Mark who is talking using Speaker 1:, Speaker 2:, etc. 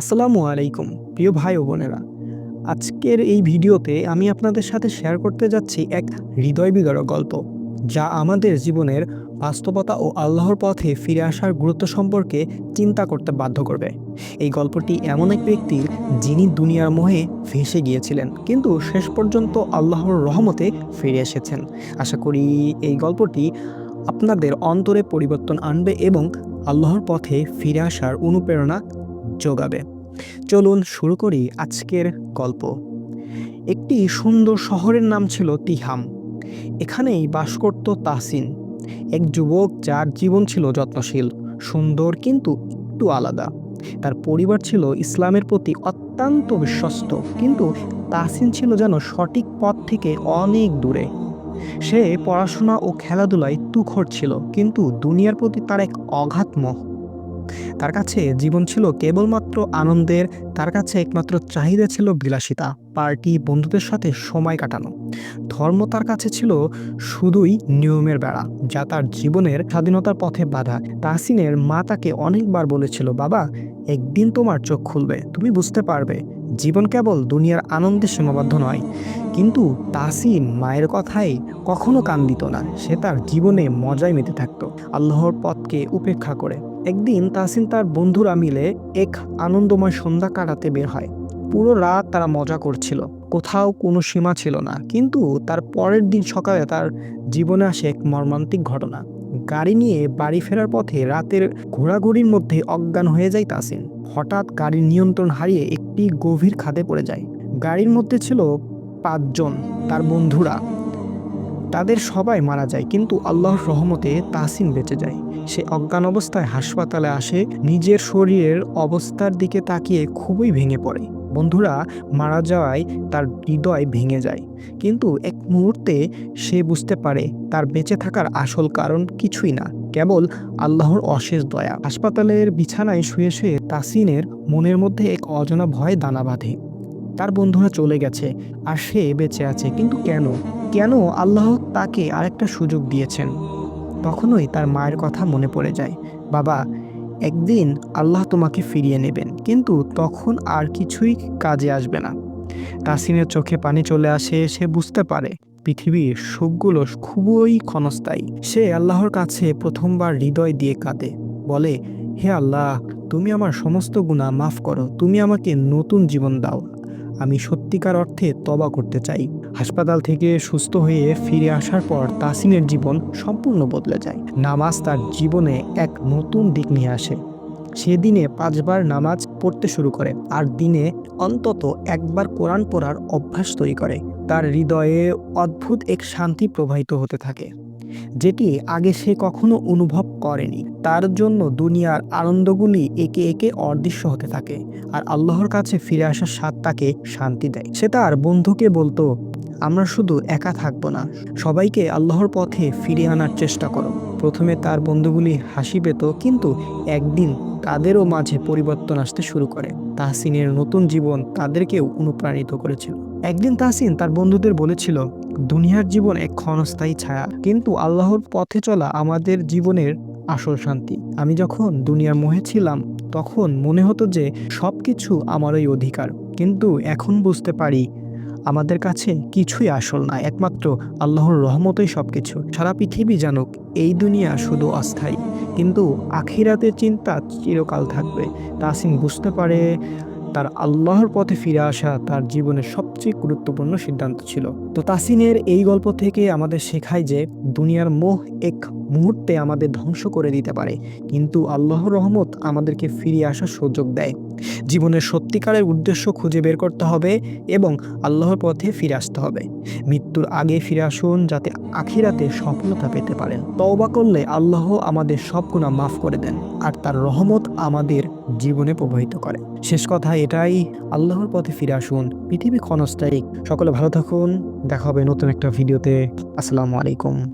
Speaker 1: আসসালামু আলাইকুম, প্রিয় ভাই ও বোনেরা। আজকের এই ভিডিওতে আমি আপনাদের সাথে শেয়ার করতে যাচ্ছি এক হৃদয় বিগড় গল্প, যা আমাদের জীবনের বাস্তবতা ও আল্লাহর পথে ফিরে আসার গুরুত্ব সম্পর্কে চিন্তা করতে বাধ্য করবে। এই গল্পটি এমন এক ব্যক্তির যিনি দুনিয়ার মোহে ভেসে গিয়েছিলেন, কিন্তু শেষ পর্যন্ত আল্লাহর রহমতে ফিরে এসেছেন। আশা করি এই গল্পটি আপনাদের অন্তরে পরিবর্তন আনবে এবং আল্লাহর পথে ফিরে আসার অনুপ্রেরণা যোগাবে চলুন শুরু করি আজকের গল্প। একটি সুন্দর শহরের নাম ছিল তিহাম। এখানেই বাস করত তাহসিন, এক যুবক যার জীবন ছিল যত্নশীল, সুন্দর কিন্তু একটু আলাদা। তার পরিবার ছিল ইসলামের প্রতি অত্যন্ত বিশ্বস্ত, কিন্তু তাহসিন ছিল যেন সঠিক পথ থেকে অনেক দূরে। সে পড়াশোনা ও খেলাধুলায় তুখর ছিল, কিন্তু দুনিয়ার প্রতি তার এক অগাধ মোহ তার কাছে জীবন ছিল কেবলমাত্র আনন্দের, তার কাছে একমাত্র চাহিদা ছিল বিলাসিতা, পার্টি, বন্ধুদের সাথে সময় কাটানো। ধর্ম তার কাছে ছিল শুধুই নিয়মের বেড়া, যা তার জীবনের স্বাধীনতার পথে বাধা। তাহসিনের মা তাকে অনেকবার বলেছিল, বাবা, একদিন তোমার চোখ খুলবে, তুমি বুঝতে পারবে জীবন কেবল দুনিয়ার আনন্দে সীমাবদ্ধ নয়। কিন্তু তাসিন মায়ের কথায় কখনো কান দিত না, সে তার জীবনে মজায় মেতে থাকত। আল্লাহর পথকে উপেক্ষা করে। একদিন তাসিন তার বন্ধুরা মিলে এক আনন্দময় সন্ধ্যা কাটাতে বের হয়। পুরো রাত তারা মজা করছিল, কোথাও কোনো সীমা ছিল না। কিন্তু তার পরের দিন সকালে তার জীবনে আসে এক মর্মান্তিক ঘটনা। গাড়ি নিয়ে বাড়ি ফেরার পথে রাতের ঘোরাঘুরির মধ্যে অজ্ঞান হয়ে যায় তাসিন হঠাৎ গাড়ির নিয়ন্ত্রণ হারিয়ে একটি গভীর খাদে পড়ে যায়। গাড়ির মধ্যে ছিল পাঁচজন, তার বন্ধুরা। তাদের সবাই মারা যায়, কিন্তু আল্লাহর রহমতে তাসিন বেঁচে যায়। সে অজ্ঞান অবস্থায় হাসপাতালে আসে, নিজের শরীরের অবস্থার দিকে তাকিয়ে খুবই ভেঙে পড়ে। বন্ধুরা মারা যাওয়ায় তার হৃদয় ভেঙে যায়। কিন্তু এক মুহূর্তে সে বুঝতে পারে তার বেঁচে থাকার আসল কারণ কিছুই না, কেবল আল্লাহর অশেষ দয়া। হাসপাতালের বিছানায় শুয়ে শুয়ে তাসিনের মনের মধ্যে এক অজানা ভয় দানা বাঁধে। তার বন্ধুরা চলে গেছে আর সে বেঁচে আছে, কিন্তু কেন? কেন আল্লাহ তাকে আরেকটা সুযোগ দিয়েছেন? তখনই তার মায়ের কথা মনে পড়ে যায়। বাবা একদিন আল্লাহ তোমাকে ফিরিয়ে নেবেন, কিন্তু তখন আর কিছুই কাজে আসবে না। তাসিনের চোখে পানি চলে আসে, সে বুঝতে পারে পৃথিবীর সুখগুলো খুবই ক্ষণস্থায়ী। সে আল্লাহর কাছে প্রথমবার হৃদয় দিয়ে কাঁদে, বলে, হে আল্লাহ, তুমি আমার সমস্ত গুণা মাফ করো, তুমি আমাকে নতুন জীবন দাও। আমি সত্যিকার অর্থে তবা করতে চাই। হাসপাতাল থেকে সুস্থ হয়ে ফিরে আসার পর তাসিনের জীবন সম্পূর্ণ বদলে যায়। নামাজ তার জীবনে এক নতুন দিক নিয়ে আসে। সে দিনে পাঁচবার নামাজ পড়তে শুরু করে আর দিনে অন্তত একবার কোরআন পড়ার অভ্যাস তৈরি করে। তার হৃদয়ে অদ্ভুত এক শান্তি প্রবাহিত হতে থাকে। যেটি আগে সে কখনো অনুভব করেনি। তার জন্য দুনিয়ার আনন্দগুলি একে একে অদৃশ্য হতে থাকে আর আল্লাহর কাছে ফিরে আসার স্বাদ তাকে শান্তি দেয়। সে তার বন্ধুকে বলতো, আমরা শুধু একা থাকব না, সবাইকে আল্লাহর পথে ফিরিয়ে আনার চেষ্টা করো। প্রথমে তার বন্ধুগুলি হাসি পেত, কিন্তু একদিন তাদেরও মাঝে পরিবর্তন আসতে শুরু করে। তাহসিনের নতুন জীবন তাদেরকেও অনুপ্রাণিত করেছিল। একদিন তাহসিন তার বন্ধুদের বলেছিল, দুনিয়ার জীবন এক ক্ষণস্থায়ী ছায়া। কিন্তু আল্লাহর পথে চলা আমাদের জীবনের আসল শান্তি। আমি যখন দুনিয়ার মোহে ছিলাম, তখন মনে হতো যে সব কিছু আমারই অধিকার। কিন্তু এখন বুঝতে পারি, আমাদের কাছে কিছুই আসল না। একমাত্র আল্লাহর রহমতই সব কিছু সারা পৃথিবী জানুক, এই দুনিয়া শুধু অস্থায়ী। কিন্তু আখিরাতের চিন্তা চিরকাল থাকবে। তাসিন বুঝতে পারে তার আল্লাহর পথে ফিরে আসা তার জীবনের সবচেয়ে গুরুত্বপূর্ণ সিদ্ধান্ত ছিল। তো তাসিনের এই গল্প থেকে আমাদের শেখায় যে দুনিয়ার মোহ এক মুহূর্তে আমাদের ধ্বংস করে দিতে পারে। কিন্তু আল্লাহর রহমত আমাদেরকে ফিরে আসার সুযোগ দেয়। জীবনের সত্যিকারের উদ্দেশ্য খুঁজে বের করতে হবে এবং আল্লাহর পথে ফিরে আসতে হবে। মৃত্যুর আগে ফিরে আসুন যাতে আখিরাতে সফলতা পেতে পারেন। তওবা করলে আল্লাহ আমাদের সব গুণা মাফ করে দেন আর তার রহমত আমাদের জীবনে প্রবাহিত করে। শেষ কথা এটাই, আল্লাহর পথে ফিরে আসুন। পৃথিবী ক্ষণস্থায়ী। সকলে ভালো থাকুন। দেখা হবে নতুন একটা ভিডিওতে। আসসালামু আলাইকুম।